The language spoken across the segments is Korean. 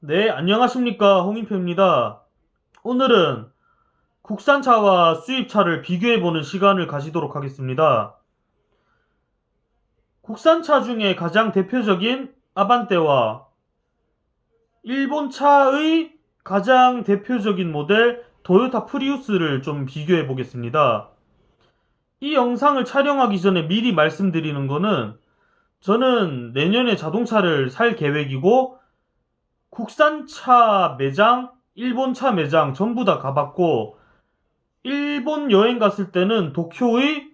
네, 안녕하십니까. 홍인표입니다. 오늘은 국산차와 수입차를 비교해보는 시간을 가지도록 하겠습니다. 국산차 중에 가장 대표적인 아반떼와 일본차의 가장 대표적인 모델 도요타 프리우스를 좀 비교해 보겠습니다. 이 영상을 촬영하기 전에 미리 말씀드리는 거는 저는 내년에 자동차를 살 계획이고 국산차 매장, 일본차 매장 전부 다 가봤고 일본 여행 갔을 때는 도쿄의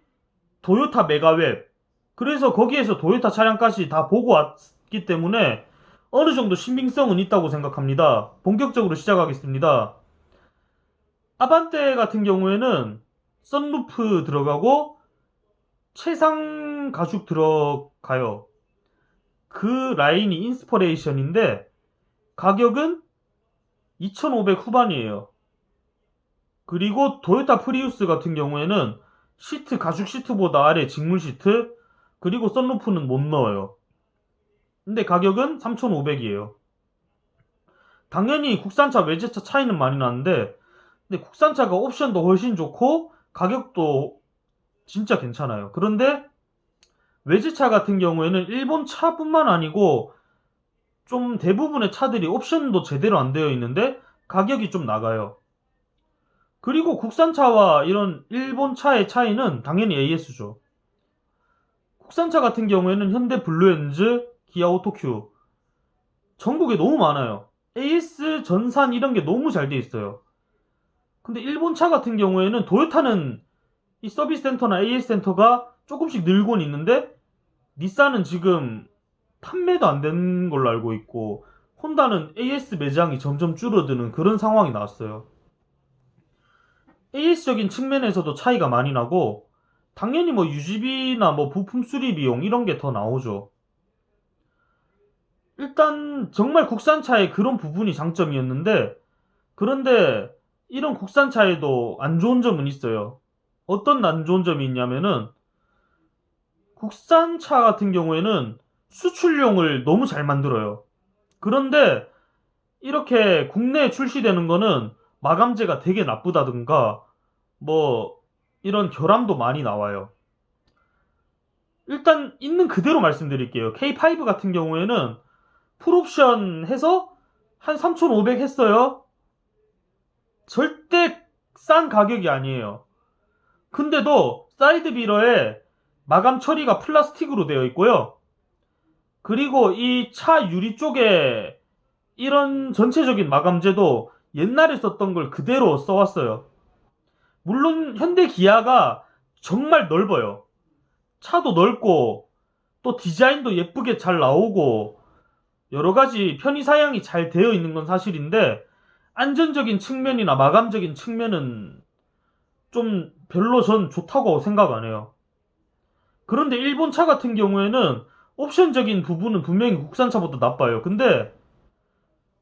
도요타 메가웹 그래서 거기에서 도요타 차량까지 다 보고 왔기 때문에 어느 정도 신빙성은 있다고 생각합니다. 본격적으로 시작하겠습니다. 아반떼 같은 경우에는 썬루프 들어가고 최상 가죽 들어가요. 그 라인이 인스퍼레이션인데 가격은 2,500 후반이에요. 그리고 도요타 프리우스 같은 경우에는 시트 가죽 시트보다 아래 직물 시트 그리고 썬루프는 못 넣어요. 근데 가격은 3,500이에요. 당연히 국산차 외제차 차이는 많이 나는데 근데 국산차가 옵션도 훨씬 좋고 가격도 진짜 괜찮아요. 그런데 외제차 같은 경우에는 일본 차뿐만 아니고 좀 대부분의 차들이 옵션도 제대로 안 되어 있는데 가격이 좀 나가요. 그리고 국산차와 이런 일본 차의 차이는 당연히 AS죠. 국산차 같은 경우에는 현대 블루엔즈, 기아 오토큐 전국에 너무 많아요. AS, 전산 이런 게 너무 잘 돼 있어요. 근데 일본 차 같은 경우에는 도요타는 이 서비스 센터나 AS 센터가 조금씩 늘곤 있는데 닛산은 지금 판매도 안 되는 걸로 알고 있고 혼다는 AS 매장이 점점 줄어드는 그런 상황이 나왔어요. AS적인 측면에서도 차이가 많이 나고 당연히 뭐 유지비나 뭐 부품 수리 비용 이런 게 더 나오죠. 일단 정말 국산차에 그런 부분이 장점이었는데 그런데 이런 국산차에도 안 좋은 점은 있어요. 어떤 안 좋은 점이 있냐면은 국산차 같은 경우에는 수출용을 너무 잘 만들어요. 그런데 이렇게 국내에 출시되는 거는 마감재가 되게 나쁘다든가 뭐 이런 결함도 많이 나와요. 일단 있는 그대로 말씀드릴게요. K5 같은 경우에는 풀옵션 해서 한 3,500 했어요. 절대 싼 가격이 아니에요. 근데도 사이드 미러에 마감 처리가 플라스틱으로 되어 있고요. 그리고 이 차 유리 쪽에 이런 전체적인 마감재도 옛날에 썼던 걸 그대로 써왔어요. 물론 현대 기아가 정말 넓어요. 차도 넓고 또 디자인도 예쁘게 잘 나오고 여러 가지 편의 사양이 잘 되어 있는 건 사실인데 안전적인 측면이나 마감적인 측면은 좀 별로 전 좋다고 생각 안 해요. 그런데 일본 차 같은 경우에는 옵션적인 부분은 분명히 국산차보다 나빠요. 근데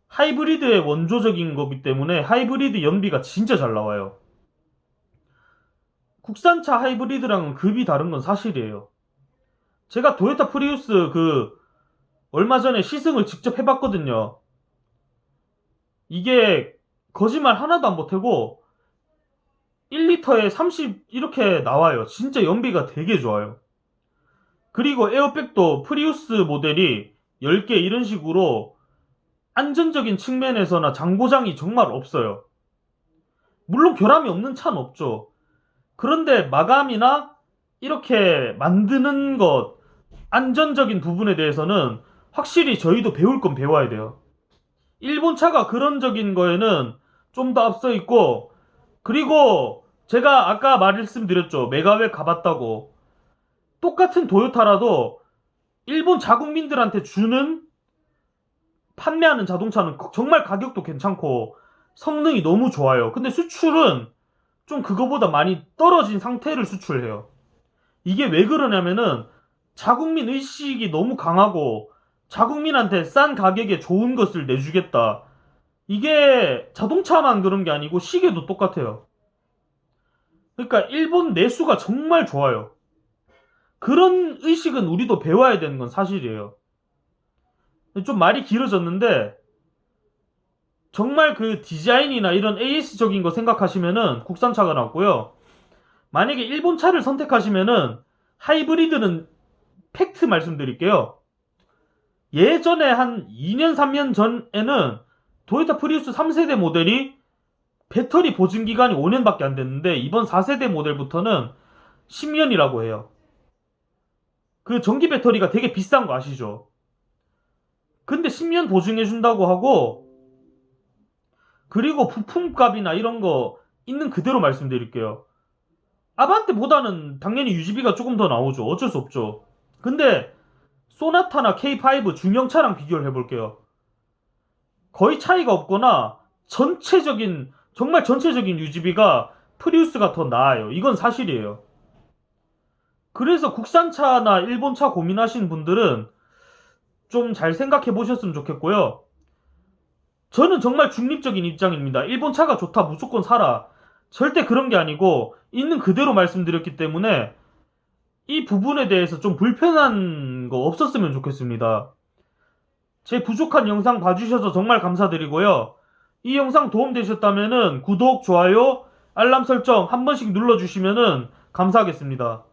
하이브리드의 원조적인 거기 때문에 하이브리드 연비가 진짜 잘 나와요. 국산차 하이브리드랑은 급이 다른 건 사실이에요. 제가 도요타 프리우스 그 얼마 전에 시승을 직접 해봤거든요. 이게 거짓말 하나도 안 보태고 1리터에 30 이렇게 나와요. 진짜 연비가 되게 좋아요. 그리고 에어백도 프리우스 모델이 10개 이런 식으로 안전적인 측면에서나 장고장이 정말 없어요. 물론 결함이 없는 차는 없죠. 그런데 마감이나 이렇게 만드는 것, 안전적인 부분에 대해서는 확실히 저희도 배울 건 배워야 돼요. 일본 차가 그런적인 거에는 좀 더 앞서 있고, 그리고 제가 아까 말씀드렸죠. 메가웹 가봤다고. 똑같은 도요타라도 일본 자국민들한테 주는 판매하는 자동차는 정말 가격도 괜찮고 성능이 너무 좋아요. 근데 수출은 좀 그거보다 많이 떨어진 상태를 수출해요. 이게 왜 그러냐면은 자국민 의식이 너무 강하고 자국민한테 싼 가격에 좋은 것을 내주겠다. 이게 자동차만 그런 게 아니고 시계도 똑같아요. 그러니까 일본 내수가 정말 좋아요. 그런 의식은 우리도 배워야 되는 건 사실이에요. 좀 말이 길어졌는데 정말 그 디자인이나 이런 AS적인 거 생각하시면은 국산차가 나왔고요. 만약에 일본 차를 선택하시면은 하이브리드는 팩트 말씀드릴게요. 예전에 한 2년, 3년 전에는 도요타 프리우스 3세대 모델이 배터리 보증 기간이 5년밖에 안 됐는데 이번 4세대 모델부터는 10년이라고 해요. 그 전기 배터리가 되게 비싼 거 아시죠? 근데 10년 보증해 준다고 하고 그리고 부품값이나 이런 거 있는 그대로 말씀드릴게요. 아반떼보다는 당연히 유지비가 조금 더 나오죠. 어쩔 수 없죠. 근데 소나타나 K5 중형차랑 비교를 해볼게요. 거의 차이가 없거나 전체적인 정말 전체적인 유지비가 프리우스가 더 나아요. 이건 사실이에요. 그래서 국산차나 일본차 고민하시는 분들은 좀 잘 생각해 보셨으면 좋겠고요. 저는 정말 중립적인 입장입니다. 일본 차가 좋다, 무조건 사라. 절대 그런 게 아니고, 있는 그대로 말씀드렸기 때문에, 이 부분에 대해서 좀 불편한 거 없었으면 좋겠습니다. 제 부족한 영상 봐주셔서 정말 감사드리고요. 이 영상 도움되셨다면 구독, 좋아요, 알람 설정 한 번씩 눌러주시면 감사하겠습니다.